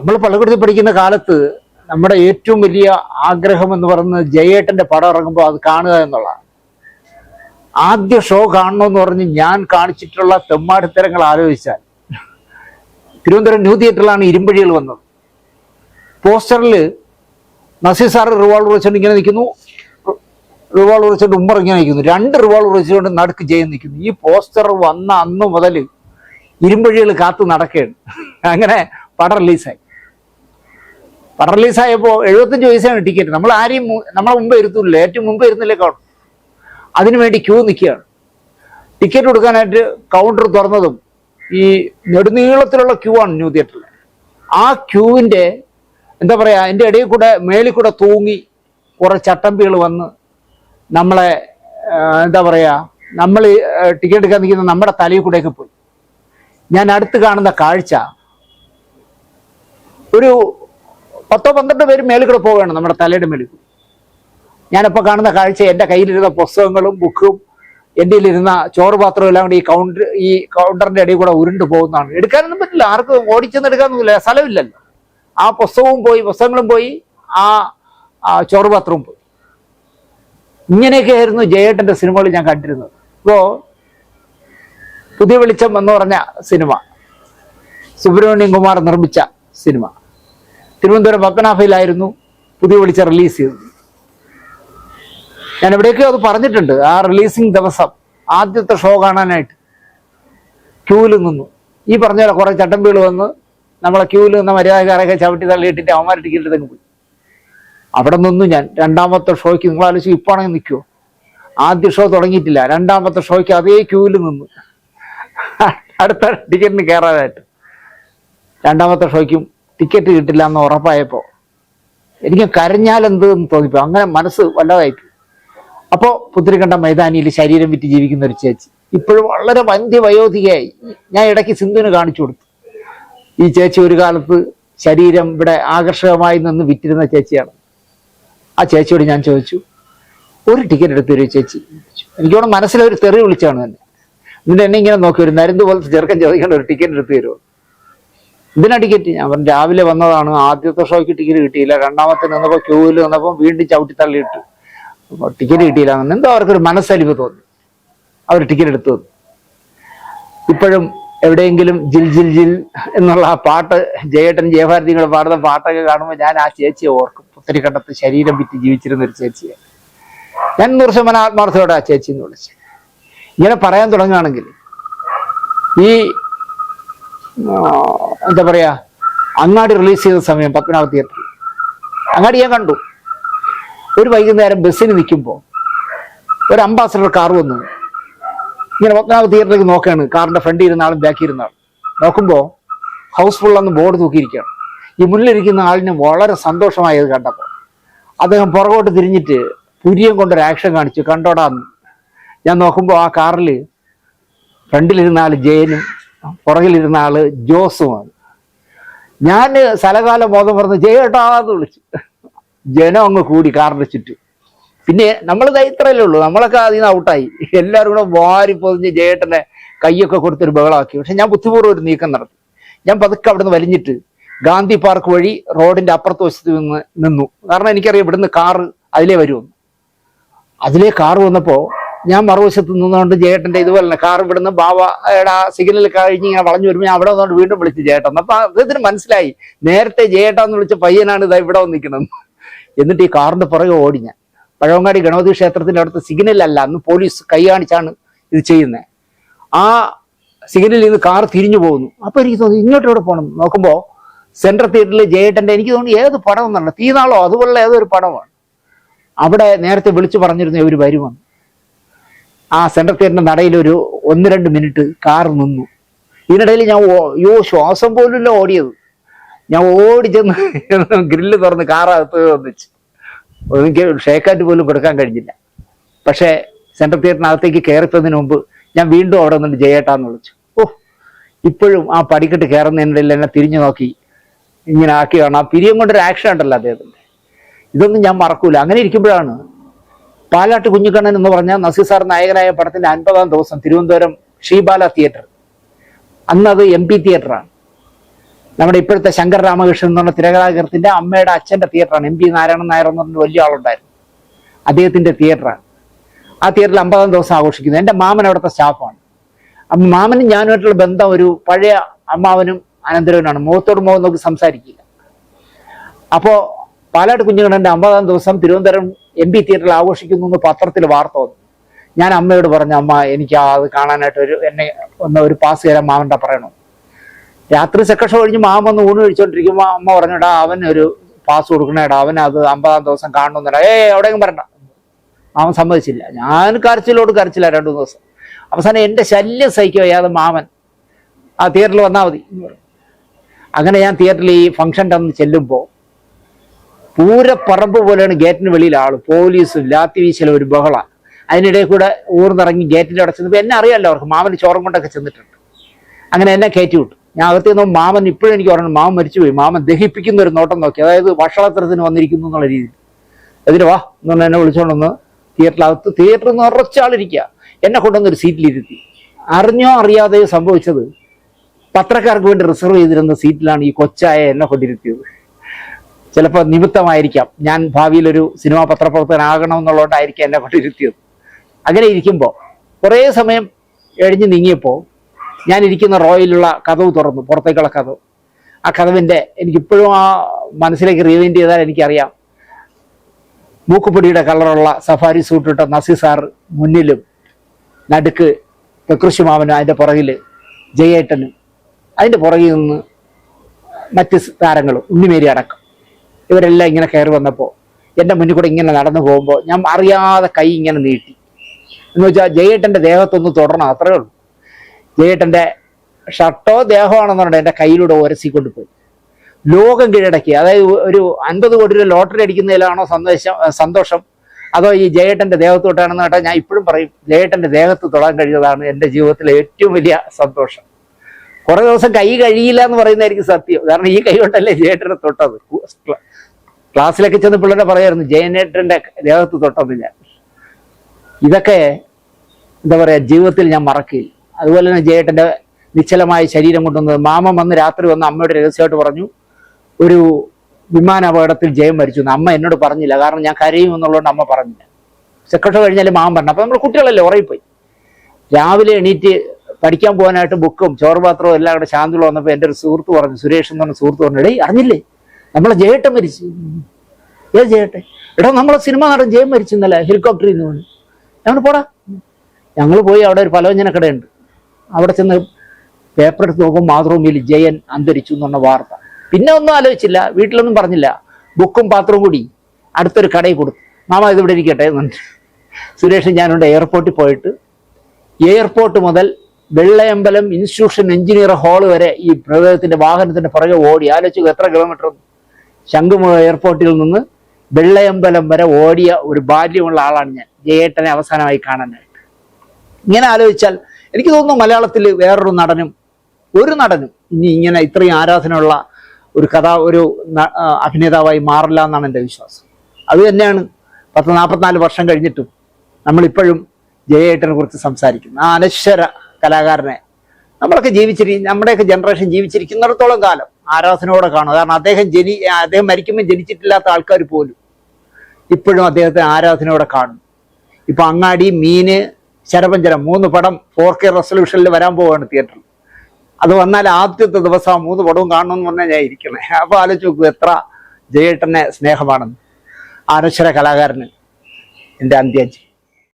നമ്മൾ പള്ളിക്കൂടത്തിൽ പഠിക്കുന്ന കാലത്ത് നമ്മുടെ ഏറ്റവും വലിയ ആഗ്രഹം എന്ന് പറയുന്നത് ജയേട്ടന്റെ പടം ഇറങ്ങുമ്പോൾ അത് കാണുക എന്നുള്ളതാണ്. ആദ്യ ഷോ കാണണമെന്ന് പറഞ്ഞ് ഞാൻ കാണിച്ചിട്ടുള്ള തെമ്മാടിത്തരങ്ങൾ ആലോചിച്ചാൽ തിരുവനന്തപുരം ന്യൂ തിയേറ്ററിലാണ് ഇരുമ്പഴികൾ വന്നത്. പോസ്റ്ററിൽ നസീർ സാർ റിവോൾവർ വെച്ചുകൊണ്ട് ഇങ്ങനെ നിൽക്കുന്നു. റിവോൾവർ വെച്ചുകൊണ്ട് ഉമ്മർ ഇങ്ങനെ നിൽക്കുന്നു. രണ്ട് റിവോൾവർ വെച്ചുകൊണ്ട് നടുക്ക് ജയം നിൽക്കുന്നു. ഈ പോസ്റ്റർ വന്ന അന്ന് മുതൽ ഇരുമ്പഴികൾ കാത്തു നടക്കുകയാണ്. അങ്ങനെ പടം റിലീസായി. പടം റിലീസായപ്പോൾ എഴുപത്തഞ്ച് വയസ്സാണ് ടിക്കറ്റ് നമ്മൾ ആരെയും നമ്മളെ മുമ്പ് ഇരുത്തില്ല ഏറ്റവും മുമ്പ് ഇരുന്നില്ലേ കാണും. അതിനുവേണ്ടി ക്യൂ നിൽക്കുകയാണ്. ടിക്കറ്റ് കൊടുക്കാനായിട്ട് കൗണ്ടർ തുറന്നതും ഈ നെടുനീളത്തിലുള്ള ക്യൂ ആണ് ന്യൂ തിയേറ്ററിൽ ആ ക്യൂവിന്റെ എന്താ പറയുക എന്റെ ഇടയിൽ കൂടെ മേളിൽ കൂടെ തൂങ്ങി കുറേ ചട്ടമ്പികൾ വന്ന് നമ്മളെ എന്താ പറയുക നമ്മൾ ടിക്കറ്റ് എടുക്കാൻ നിൽക്കുന്ന നമ്മുടെ തലയിൽ കൂടെയൊക്കെ പോയി. ഞാൻ അടുത്ത് കാണുന്ന കാഴ്ച ഒരു പത്തോ പന്ത്രണ്ട് പേര് മേളിൽ കൂടെ പോവുകയാണ് നമ്മുടെ തലയുടെ മേളിൽ. ഞാനിപ്പോൾ കാണുന്ന കാഴ്ച എന്റെ കയ്യിലിരുന്ന പുസ്തകങ്ങളും ബുക്കും എന്റെ ഇരുന്ന ചോറ് പാത്രവും എല്ലാം കൂടി ഈ കൗണ്ടർ ഈ കൗണ്ടറിന്റെ ഇടയിൽ കൂടെ ഉരുണ്ട് പോകുന്നതാണ്. എടുക്കാനൊന്നും പറ്റില്ല. ആർക്കും ഓടിച്ചെന്ന് എടുക്കാനൊന്നുമില്ല. സ്ഥലമില്ലല്ലോ. ആ പുസ്തകവും പോയി പുസ്തകങ്ങളും പോയി ആ ചോറ് പാത്രവും പോയി. ഇങ്ങനെയൊക്കെയായിരുന്നു ജയേട്ടന്റെ സിനിമകൾ ഞാൻ കണ്ടിരുന്നത്. അപ്പോൾ പുതിയ വെളിച്ചം എന്ന് പറഞ്ഞ സിനിമ. സുബ്രഹ്മണ്യം കുമാർ നിർമ്മിച്ച സിനിമ. തിരുവനന്തപുരം പത്മനാഭയിലായിരുന്നു പുതിയ വിളിച്ച റിലീസ് ചെയ്തത്. ഞാൻ എവിടെയൊക്കെയോ അത് പറഞ്ഞിട്ടുണ്ട്. ആ റിലീസിങ് ദിവസം ആദ്യത്തെ ഷോ കാണാനായിട്ട് ക്യൂവിൽ നിന്നു. ഈ പറഞ്ഞ പോലെ കുറേ ചട്ടമ്പികൾ വന്ന് നമ്മളെ ക്യൂവിൽ നിന്ന മര്യാദക്കാരൊക്കെ ചവിട്ടി തള്ളിയിട്ടിട്ട് അവന്മാർ ടിക്കറ്റ് തന്നെ പോയി. അവിടെ നിന്നു ഞാൻ. രണ്ടാമത്തെ ഷോയ്ക്ക് നിങ്ങൾ ആലോചിച്ച് ഇപ്പാണെങ്കിൽ നിൽക്കുമോ ആദ്യ ഷോ തുടങ്ങിയിട്ടില്ല. രണ്ടാമത്തെ ഷോയ്ക്ക് അതേ ക്യൂവിൽ നിന്നു. അടുത്ത ടിക്കറ്റിന് കയറാനായിട്ട്. രണ്ടാമത്തെ ഷോയ്ക്കും ടിക്കറ്റ് കിട്ടില്ല എന്ന് ഉറപ്പായപ്പോൾ എനിക്ക് കരഞ്ഞാൽ എന്ത് എന്ന് തോന്നിപ്പോ. അങ്ങനെ മനസ്സ് വല്ലതായിപ്പോയി അപ്പോൾ പുത്തിരിക്കണ്ട മൈതാനിയിൽ ശരീരം വിറ്റ് ജീവിക്കുന്ന ഒരു ചേച്ചി. ഇപ്പോഴും വളരെ വന്ധ്യ വയോധികയായി. ഞാൻ ഇടയ്ക്ക് സിന്ധുവിന് കാണിച്ചു കൊടുത്തു. ഈ ചേച്ചി ഒരു കാലത്ത് ശരീരം ഇവിടെ ആകർഷകമായി നിന്ന് വിറ്റിരുന്ന ചേച്ചിയാണ്. ആ ചേച്ചിയോട് ഞാൻ ചോദിച്ചു ഒരു ടിക്കറ്റ് എടുത്തു തരുമോ ചേച്ചി? എനിക്കോട് മനസ്സിലൊരു തെറി വിളിച്ചാണ് തന്നെ. എന്നിട്ട് എന്നെ ഇങ്ങനെ നോക്കി ഒരു നരുന്ന് പോലത്തെ ചെറുക്കൻ ചോദിക്കേണ്ട ഒരു ടിക്കറ്റ് എടുത്തു തരുമോ? ഇതിനാ ടിക്കറ്റ് ഞാൻ പറഞ്ഞു രാവിലെ വന്നതാണ് ആദ്യത്തെ ഷോയ്ക്ക് ടിക്കറ്റ് കിട്ടിയില്ല. രണ്ടാമത്തെ നിന്നപ്പോൾ ക്യൂവിൽ നിന്നപ്പോൾ വീണ്ടും ചവിട്ടി തള്ളിയിട്ടു. ടിക്കറ്റ് കിട്ടിയില്ല എന്ന് എന്തോ അവർക്കൊരു മനസ്സലിവ് തോന്നി. അവർ ടിക്കറ്റ് എടുത്തു ഇപ്പോഴും എവിടെയെങ്കിലും ജിൽ ജിൽ ജിൽ എന്നുള്ള ആ പാട്ട് ജയേട്ടൻ ജയഭാരതികൾ പാടുന്ന പാട്ടൊക്കെ കാണുമ്പോൾ ഞാൻ ആ ചേച്ചിയെ ഓർക്കും. പുത്തരിക്കണ്ടത്ത് ശരീരം വിറ്റ് ജീവിച്ചിരുന്ന ഒരു ചേച്ചിയെ. ഞാൻ നൂറ് ശതമാനം ആത്മാർത്ഥയോടെ ആ ചേച്ചി എന്ന് വിളിച്ചു. ഇങ്ങനെ പറയാൻ തുടങ്ങുകയാണെങ്കിൽ ഈ എന്താ പറയാ അങ്ങാടി റിലീസ് ചെയ്ത സമയം പത്മനാഭ തിയേറ്ററിൽ അങ്ങാടി ഞാൻ കണ്ടു. ഒരു വൈകുന്നേരം ബസ്സിന് നിൽക്കുമ്പോൾ ഒരു അംബാസഡർ കാർ വന്നു ഇങ്ങനെ പത്മനാഭ തിയേറ്ററിലേക്ക് നോക്കുകയാണ് കാറിന്റെ ഫ്രണ്ടിൽ ഇരുന്ന ആളും ബാക്കി ഇരുന്ന ആളും. നോക്കുമ്പോൾ ഹൗസ്ഫുൾ എന്ന് ബോർഡ് തൂക്കിയിരിക്കുകയാണ്. ഈ മുന്നിലിരിക്കുന്ന ആളിന് വളരെ സന്തോഷമായത് കണ്ടപ്പോൾ. അദ്ദേഹം പുറകോട്ട് തിരിഞ്ഞിട്ട് പുരിയം കൊണ്ടൊരു ആക്ഷൻ കാണിച്ചു. കണ്ടോടാന്ന് ഞാൻ നോക്കുമ്പോൾ ആ കാറിൽ ഫ്രണ്ടിലിരുന്ന ആൾ ജയനും പുറകിലിരുന്ന ആൾ ജോസുമാണ്. ഞാൻ സ്ഥലകാലം ബോധം പറഞ്ഞ് ജയേട്ടാന്ന് വിളിച്ചു. ജനം അങ്ങ് കൂടി കാറിന്റെ ചുറ്റും. പിന്നെ നമ്മൾ ഇത്രയല്ലേ ഉള്ളൂ. നമ്മളൊക്കെ അതിൽ നിന്ന് ഔട്ടായി. എല്ലാവരും കൂടെ വാരി പൊതിഞ്ഞ് ജയേട്ടനെ കൈയൊക്കെ കൊടുത്തൊരു ബഹളമാക്കി. പക്ഷെ ഞാൻ ബുദ്ധിപൂർവം ഒരു നീക്കം നടത്തി. ഞാൻ പതുക്കെ അവിടുന്ന് വലിഞ്ഞിട്ട് ഗാന്ധി പാർക്ക് വഴി റോഡിന്റെ അപ്പുറത്ത് വശത്ത് നിന്ന് നിന്നു. കാരണം എനിക്കറിയാം ഇവിടുന്ന് കാറ് അതിലേ വരുമെന്ന് അതിലേ കാറ് വന്നപ്പോ ഞാൻ മറുവശത്ത് നിന്നുകൊണ്ട് ജേട്ടന്റെ ഇതുപോലെ തന്നെ കാർ ഇവിടുന്ന് ബാബയുടെ ആ സിഗ്നൽ കഴിഞ്ഞ് ഇങ്ങനെ വളഞ്ഞു വരുമ്പോൾ ഞാൻ അവിടെ വന്നുകൊണ്ട് വീണ്ടും വിളിച്ച് ചേട്ടൻ അപ്പൊ അദ്ദേഹത്തിന് മനസ്സിലായി. നേരത്തെ ജേട്ടാന്ന് വിളിച്ച പയ്യനാണ് ഇതാ ഇവിടെ വന്നിരിക്കുന്നത്. എന്നിട്ട് ഈ കാറിന്റെ പുറകെ ഓടി ഞാൻ. പഴവങ്ങാടി ഗണപതി ക്ഷേത്രത്തിന്റെ അടുത്ത് സിഗ്നൽ അല്ല. അന്ന് പോലീസ് കൈ കാണിച്ചാണ് ഇത് ചെയ്യുന്നത് ആ സിഗ്നലിൽ നിന്ന് കാർ തിരിഞ്ഞു പോകുന്നു. അപ്പൊ എനിക്ക് തോന്നി ഇങ്ങോട്ട് എവിടെ പോകണം നോക്കുമ്പോൾ സെൻട്രൽ തിയേറ്ററിൽ ജയേട്ടന്റെ എനിക്ക് തോന്നി ഏത് പടം എന്നല്ല തീനാളോ അതുപോലുള്ള ഏതൊരു പടമാണ്. അവിടെ നേരത്തെ വിളിച്ചു പറഞ്ഞിരുന്ന ഒരു വരുമെന്ന് ആ സെൻട്രൽ തിയേറ്ററിന്റെ നടയിൽ ഒരു ഒന്ന് രണ്ട് മിനിറ്റ് കാർ നിന്നു. ഇതിനിടയിൽ ഞാൻ യോ ശ്വാസം പോലുമില്ല ഓടിയത്. ഞാൻ ഓടി ചെന്ന് ഗ്രില്ല് തുറന്ന് കാറകത്ത് വന്നിച്ചു. എനിക്ക് ഷേക്കാറ്റ് പോലും കൊടുക്കാൻ കഴിഞ്ഞില്ല. പക്ഷേ സെൻട്രൽ തിയേറ്ററിനകത്തേക്ക് കയറിപ്പതിന് മുമ്പ് ഞാൻ വീണ്ടും അവിടെ നിന്നിട്ട് ജയേട്ടാന്ന് വിളിച്ചു. ഓ ഇപ്പോഴും ആ പടിക്കെട്ട് കയറുന്നതിനിടയിൽ എന്നെ തിരിഞ്ഞു നോക്കി. ഇങ്ങനെ ആക്കിയാണ് ആ പിരിയം കൊണ്ടൊരു ആക്ഷൻ ഉണ്ടല്ലോ അദ്ദേഹത്തിന്റെ. ഇതൊന്നും ഞാൻ മറക്കൂല. അങ്ങനെ ഇരിക്കുമ്പോഴാണ് പാലാട്ട് കുഞ്ഞിക്കണ്ണൻ എന്ന് പറഞ്ഞ നസീർ സാർ നായകനായ പടത്തിന്റെ അൻപതാം ദിവസം തിരുവനന്തപുരം ഷീബാല തിയേറ്റർ. അന്ന് അത് എം പി തിയേറ്ററാണ്. നമ്മുടെ ഇപ്പോഴത്തെ ശങ്കർ രാമകൃഷ്ണൻ എന്ന് പറഞ്ഞ തിരകഥാകൃത്തിന്റെ അമ്മയുടെ അച്ഛന്റെ തിയേറ്ററാണ്. എം പി നാരായണൻ നായർ എന്ന് പറഞ്ഞ വലിയ ആളുണ്ടായിരുന്നു. അദ്ദേഹത്തിന്റെ തിയേറ്ററാണ്. ആ തിയേറ്ററിൽ അമ്പതാം ദിവസം ആഘോഷിക്കുന്നത് എന്റെ മാമൻ അവിടുത്തെ സ്റ്റാഫാണ്. അപ്പം മാമനും ഞാനുമായിട്ടുള്ള ബന്ധം ഒരു പഴയ അമ്മാവനും അനന്തരവനാണ് മുഖത്തോട് മുഖം നോക്കി സംസാരിക്കില്ല. അപ്പോൾ പാലാട്ട് കുഞ്ഞുകണ്ണന്റെ അമ്പതാം ദിവസം തിരുവനന്തപുരം എം പി തിയേറ്ററിൽ ആഘോഷിക്കുന്നു എന്ന് പത്രത്തിൽ വാർത്ത വന്നു. ഞാൻ അമ്മയോട് പറഞ്ഞു അമ്മ എനിക്ക് അത് കാണാനായിട്ട് ഒരു എന്നെ ഒന്ന് ഒരു പാസ് തരാൻ മാമന്റെ പറയണോ രാത്രി സെക്കൻഡ് ഷോ കഴിഞ്ഞ് മാമ ഒന്ന് ഊണ് കഴിച്ചുകൊണ്ടിരിക്കുമ്പോൾ അമ്മ പറഞ്ഞിടാ ഒരു പാസ് കൊടുക്കണേടാ അവൻ അത് അമ്പതാം ദിവസം കാണണമെന്നിടാ ഏ എവിടെയെങ്കിലും പറയണ്ട മാമൻ സമ്മതിച്ചില്ല. ഞാൻ കരച്ചിലോട് കരച്ചില്ല രണ്ടു ദിവസം. അവസാനം എന്റെ ശല്യം സഹിക്കുക വയ്യാതെ മാമൻ. ആ തിയേറ്ററിൽ വന്നാൽ മതി അങ്ങനെ ഞാൻ തിയേറ്ററിൽ ഈ ഫംഗ്ഷന്റെ അന്ന് ചെല്ലുമ്പോൾ പൂരപ്പറമ്പ് പോലെയാണ് ഗേറ്റിന് വെളിയിൽ ആൾ. പോലീസും ലാത്തി വീശലും ഒരു ബഹള. അതിനിടയിൽ കൂടെ ഊർന്നിറങ്ങി ഗേറ്റിന്റെ അവിടെ ചെന്നപ്പോൾ എന്നെ അറിയാമല്ലോ അവർക്ക്. മാമന് ചോറും കൊണ്ടൊക്കെ ചെന്നിട്ടുണ്ട്. അങ്ങനെ എന്നെ കയറ്റി വിട്ടു. ഞാൻ അകത്ത് നിന്ന് മാമൻ ഇപ്പോഴും എനിക്ക് പറഞ്ഞു മാമൻ മരിച്ചുപോയി. മാമൻ ദഹിപ്പിക്കുന്ന ഒരു നോട്ടം നോക്കി. അതായത് ഭക്ഷണത്തരത്തിന് വന്നിരിക്കുന്നു എന്നുള്ള രീതിയിൽ. എതിരെ വാ എന്ന് പറഞ്ഞ് എന്നെ വിളിച്ചോണ്ടൊന്ന് തിയേറ്ററിനകത്ത് തിയേറ്ററിൽ നിന്ന് ഉറച്ചാളിരിക്കുക എന്നെ കൊണ്ടുവന്ന് ഒരു സീറ്റിലിരുത്തി അറിഞ്ഞോ അറിയാതെയോ സംഭവിച്ചത് പത്രക്കാർക്ക് വേണ്ടി റിസർവ് ചെയ്തിരുന്ന സീറ്റിലാണ് ഈ കൊച്ചായ എന്നെ കൊണ്ടിരുത്തിയത്. ചിലപ്പോൾ നിമിത്തമായിരിക്കാം. ഞാൻ ഭാവിയിൽ ഒരു സിനിമാ പത്രപ്രവർത്തകനാകണം എന്നുള്ളതുകൊണ്ടായിരിക്കും എന്നെ കൊണ്ടിരുത്തിയത്. അങ്ങനെ ഇരിക്കുമ്പോൾ കുറേ സമയം എഴിഞ്ഞു നീങ്ങിയപ്പോൾ ഞാൻ ഇരിക്കുന്ന റോയിലുള്ള കഥവ് തുറന്നു പുറത്തേക്കുള്ള കഥവ്. ആ കഥവിന്റെ എനിക്കിപ്പോഴും ആ മനസ്സിലേക്ക് റീവൈൻഡ് ചെയ്താൽ എനിക്കറിയാം. മൂക്കുപൊടിയുടെ കളറുള്ള സഫാരി സൂട്ടിട്ട നസീർ സാർ മുന്നിലും നടുക്ക് തെക്കൃഷി മാമനും അതിന്റെ പുറകിൽ ജയേട്ടനും. അതിന്റെ പുറകിൽ നിന്ന് മറ്റ് താരങ്ങളും ഉണ്ണിമേരി അടക്കം. ഇവരെല്ലാം ഇങ്ങനെ കയറി വന്നപ്പോൾ എന്റെ മുന്നിൽ കൂടെ ഇങ്ങനെ നടന്നു പോകുമ്പോൾ ഞാൻ അറിയാതെ കൈ ഇങ്ങനെ നീട്ടി. എന്ന് വെച്ചാൽ ജയേട്ടന്റെ ദേഹത്തൊന്ന് തുടരണം അത്രേ ഉള്ളൂ. ജയേട്ടന്റെ ഷർട്ടോ ദേഹമാണെന്ന് പറഞ്ഞാൽ എന്റെ കയ്യിലൂടെ ഒരസിക്കൊണ്ട് പോയി ലോകം കീഴടക്കി അതായത് ഒരു അൻപത് കോടി രൂപ ലോട്ടറി അടിക്കുന്നതിലാണോ സന്ദേശം സന്തോഷം? അതോ ഈ ജയേട്ടന്റെ ദേഹത്ത് തൊട്ടാണെന്ന് കേട്ടാൽ ഞാൻ ഇപ്പോഴും പറയും ജയേട്ടന്റെ ദേഹത്ത് തൊടാൻ കഴിഞ്ഞതാണ് എന്റെ ജീവിതത്തിലെ ഏറ്റവും വലിയ സന്തോഷം. കുറേ ദിവസം കൈ കഴിയില്ല എന്ന് പറയുന്നതായിരിക്കും സത്യം. കാരണം ഈ കൈ കൊണ്ടല്ലേ ജയേട്ടനെ തൊട്ടത്? ക്ലാസ്സിലൊക്കെ ചെന്ന് പിള്ളേരെ പറയായിരുന്നു ജയനേട്ടന്റെ ദേഹത്ത് തൊട്ടത് ഞാൻ. ഇതൊക്കെ എന്താ പറയുക ജീവിതത്തിൽ ഞാൻ മറക്കില്ല അതുപോലെ തന്നെ ജയേട്ടന്റെ നിശ്ചലമായ ശരീരം കൊണ്ടുവന്നത് മാമൻ വന്ന് രാത്രി വന്ന് അമ്മയുടെ രഹസ്യമായിട്ട് പറഞ്ഞു ഒരു വിമാന അപകടത്തിൽ ജയം മരിച്ചു. അമ്മ എന്നോട് പറഞ്ഞില്ല കാരണം ഞാൻ കരയും എന്നുള്ളതുകൊണ്ട് അമ്മ പറഞ്ഞില്ല. സെക്രട്ടറി കഴിഞ്ഞാൽ മാമൻ പറഞ്ഞു അപ്പോൾ നമ്മൾ കുട്ടികളല്ലേ ഉറയിപ്പോയി രാവിലെ എണീറ്റ് പഠിക്കാൻ പോകാനായിട്ട് ബുക്കും ചോറ് പാത്രവും എല്ലാം കൂടെ ശാന്തിയുള്ള വന്നപ്പോൾ എന്റെ ഒരു സുഹൃത്ത് പറഞ്ഞു സുരേഷ് എന്ന് പറഞ്ഞ സുഹൃത്ത് പറഞ്ഞു എടേ അറിഞ്ഞില്ലേ? നമ്മളെ ജയേട്ടൻ മരിച്ചു. ഏത് ജയേട്ടൻ? എടാ നമ്മളെ സിനിമ നടൻ ജയം മരിച്ചു ഇന്നലെ ഹെലികോപ്റ്ററിൽ നിന്ന് വീണ് ഞങ്ങൾ പോടാ. ഞങ്ങൾ പോയി അവിടെ ഒരു പലവ്യഞ്ജന കടയുണ്ട്. അവിടെ ചെന്ന് പേപ്പർ എടുത്ത് നോക്കും മാതൃഭൂമിയിൽ ജയൻ അന്തരിച്ചു എന്നുള്ള വാർത്ത. പിന്നെ ഒന്നും ആലോചിച്ചില്ല വീട്ടിലൊന്നും പറഞ്ഞില്ല. ബുക്കും പാത്രവും കൂടി അടുത്തൊരു കടയിൽ കൊടുത്തു. മാമ ഇതിവിടെ ഇരിക്കട്ടെ എന്നുണ്ട് സുരേഷും ഞാനുണ്ട് എയർപോർട്ടിൽ പോയിട്ട്. എയർപോർട്ട് മുതൽ വെള്ളയമ്പലം ഇൻസ്റ്റിറ്റ്യൂഷൻ എഞ്ചിനീയർ ഹാൾ വരെ ഈ പ്രകൃതത്തിന്റെ വാഹനത്തിന്റെ പുറകെ ഓടി. ആലോചിച്ചു എത്ര കിലോമീറ്റർ ശംഖുമുഖ എയർപോർട്ടിൽ നിന്ന് വെള്ളയമ്പലം വരെ ഓടിയ ഒരു ബാല്യമുള്ള ആളാണ് ഞാൻ. ജയേട്ടനെ അവസാനമായി കാണാനായിട്ട് ഇങ്ങനെ ആലോചിച്ചാൽ എനിക്ക് തോന്നുന്നു മലയാളത്തിൽ വേറൊരു നടനും ഒരു നടനും ഇനി ഇങ്ങനെ ഇത്രയും ആരാധനയുള്ള ഒരു കഥ ഒരു അഭിനേതാവായി മാറില്ല എന്നാണ് എന്റെ വിശ്വാസം. അത് തന്നെയാണ് പത്ത് നാൽപ്പത്തിനാല് വർഷം കഴിഞ്ഞിട്ടും നമ്മളിപ്പോഴും ജയേട്ടനെ കുറിച്ച് സംസാരിക്കുന്നു. ആ അനശ്വര കലാകാരനെ നമ്മളൊക്കെ ജീവിച്ചിരി നമ്മുടെയൊക്കെ ജനറേഷൻ ജീവിച്ചിരിക്കുന്നിടത്തോളം കാലം ആരാധനയോടെ കാണും. കാരണം അദ്ദേഹം ജനി അദ്ദേഹം മരിക്കുമ്പോൾ ജനിച്ചിട്ടില്ലാത്ത ആൾക്കാർ പോലും ഇപ്പോഴും അദ്ദേഹത്തെ ആരാധനയോടെ കാണും. ഇപ്പൊ അങ്ങാടി മീന് ശരപഞ്ചരം മൂന്ന് പടം ഫോർ കെ റെസൊല്യൂഷനിൽ വരാൻ പോവാണ് തിയേറ്ററിൽ അത് വന്നാൽ ആദ്യത്തെ ദിവസം മൂന്ന് പടവും കാണണമെന്ന് പറഞ്ഞാൽ ഞാൻ ഇരിക്കണേ അപ്പൊ ആലോചിച്ച് നോക്കൂ എത്ര ജയേട്ടനെ സ്നേഹമാണെന്ന്. ആനശ്വര കലാകാരന് എന്റെ അന്ത്യാഞ്ജലി.